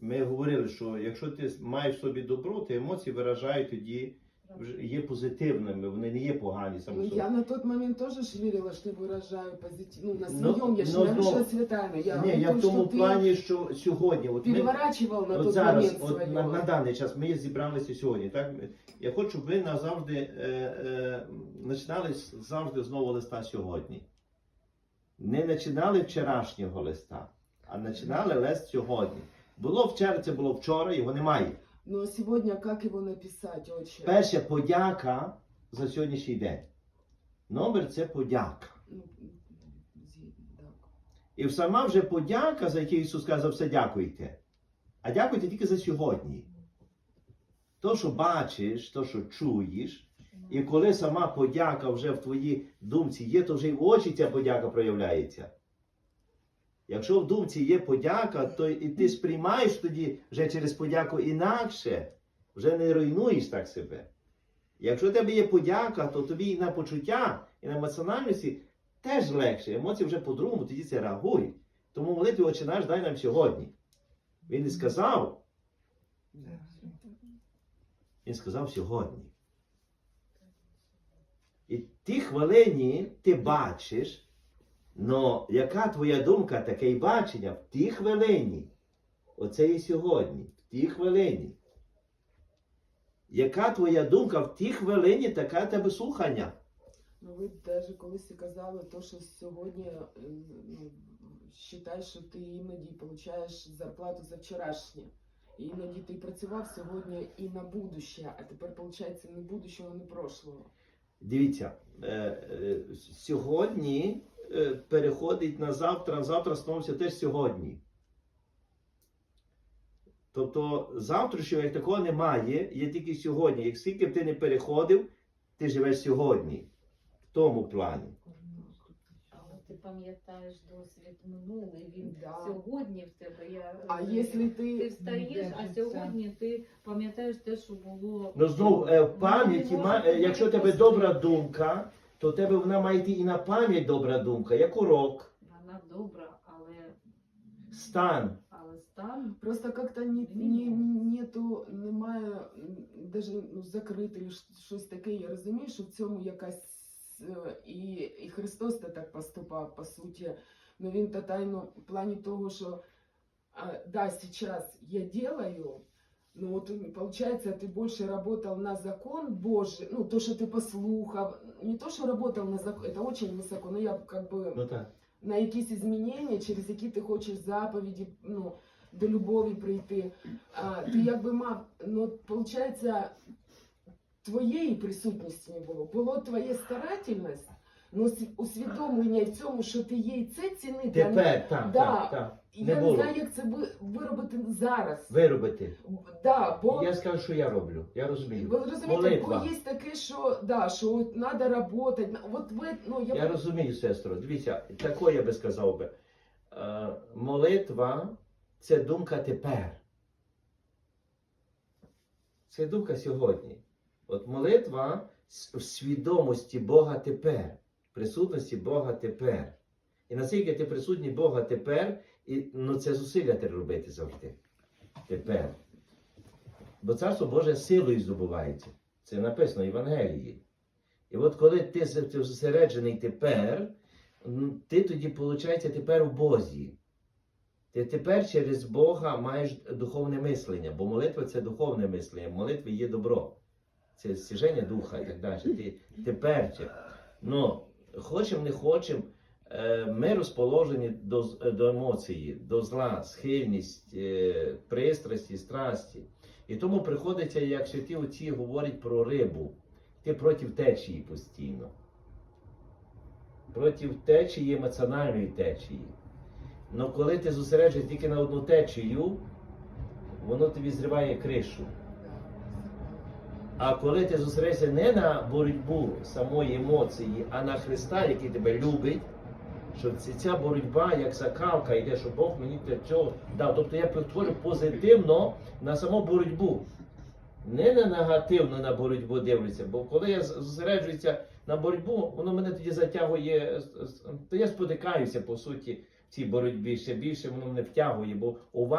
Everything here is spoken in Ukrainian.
Ми говорили, що якщо ти маєш в собі добро, то емоції виражають тоді є позитивними, вони не є погані саме Ну, я на тот момент тоже ж верила, что выражаю позитив. Ну, на своем, я же но- не но- Миша Цветаевна. Я Ні, я в тому плані, що сьогодні, от ми, переворачивал на от тот зараз, момент от на, на даний час ми зібралися сьогодні. Так я хочу, щоб ви назавжди е, е, починали з- завжди з нового листа сьогодні. Не починали вчорашнього листа, а починали лист сьогодні. Було вчора, це було вчора, його немає. Но сегодня как его написать очень? Перше подяка за сьогоднішній день. Номер це подяка. Ну. І сама вже подяка, за яку Ісус сказав, все дякуйте. А дякуйте тільки за сьогодні. То, що бачиш, то, що чуєш, і коли сама подяка вже в твоїй думці є, то вже й в очі ця подяка проявляється. Якщо в думці є подяка, то і ти сприймаєш тоді вже через подяку інакше, вже не руйнуєш так себе. Якщо в тебе є подяка, то тобі і на почуття, і на емоціональності теж легше. Емоції вже по-другому, тоді це реагують. Тому молитві Отче наш дай нам сьогодні. Він не сказав, він сказав сьогодні. І ті хвилині ти бачиш, но яка твоя думка, таке й бачення в тій хвилині. Оце і сьогодні, в тій хвилині. Яка твоя думка в тій хвилині, така тебе слухання? Ну, ви даже колись казали, то, що сьогодні е, ну, вважай, що ти іноді получаєш зарплату за вчорашнє. І іноді ти працював сьогодні і на будуще, а тепер, виходить, не будущого, не прошлого. Дивіться, е, е, сьогодні переходить на завтра, а завтра становиться теж сьогодні. Тобто завтрашнього як такого немає, є тільки сьогодні. Як скільки б ти не переходив, ти живеш сьогодні. В тому плані. Ти пам'ятаєш досвід минулий, він Да. сьогодні в тебе. Я, А е, якщо ти ти встаєш, а сьогодні ти пам'ятаєш те, що було. Ну знов е, в Ну, пам'яті, може е, якщо тебе добра думка, то в тебе вона має йти і на пам'ять добра думка, як урок, Вона добра, але, стан. але стан Просто как-то не, не, нету, немає м, даже ну, закритої щ- щось таке. Я розумію, що в цьому якась е, і, і Христос то так поступав, по суті. Ну він то тайно в плані того, що а, да, сейчас я делаю, ну вот получается, ты больше работал на закон Божий, ну то, что ты послухав, не то, что работал на закон, это очень высоко, но я как бы Ну так. на якісь змінення, через які ти хочеш заповіді, ну, до любові прийти. А, ти якби мав, ну, виходить, твоєї присутності не було. Було твоє старательність, ну, с- усвідомлення в цьому, що ти є і це цінити. а не- Тепер, так, Да. так, так. Не я не було. знаю, як це ви- виробити зараз. Виробити. Да, бо Я скажу, що я роблю. Я розумію. ви розумієте, Молитва. бо є таке, що да, що от треба працювати. От ви, ну, я, Я розумію, сестро. Дивіться, тако я би сказав би. Е, молитва це думка тепер. Це думка сьогодні. От молитва с- в свідомості Бога тепер, присутності Бога тепер. І наскільки ти присутній Бога тепер, і, ну це зусилля треба робити завжди. Тепер. Бо царство Боже силою здобувається. Це написано в Євангелії. І от коли ти зосереджений тепер, ти тоді, виходить, тепер у Бозі. Ти тепер через Бога маєш духовне мислення, бо молитва це духовне мислення, в молитві є добро. Це стіження духа і так далі. Ти тепер. Ну, хочемо, не хочемо, ми розположені до, до емоції, до зла, схильність, е, пристрасті, страсті. І тому приходиться, як святі отці говорять про рибу, ти проти течії постійно. Проти течії, емоціональної течії. Але коли ти зосереджуєш тільки на одну течію, воно тобі зриває кришу. А коли ти зосереджуєшся не на боротьбу самої емоції, а на Христа, який тебе любить, що ця боротьба як закалка йде, що Бог мені для цього дав. Тобто я перетворю позитивно на саму боротьбу. Не на негативно на боротьбу дивлюся, бо коли я зосереджуюся на боротьбу, воно мене тоді затягує, то я спотикаюся по суті в цій боротьбі ще більше воно мене втягує, бо увага.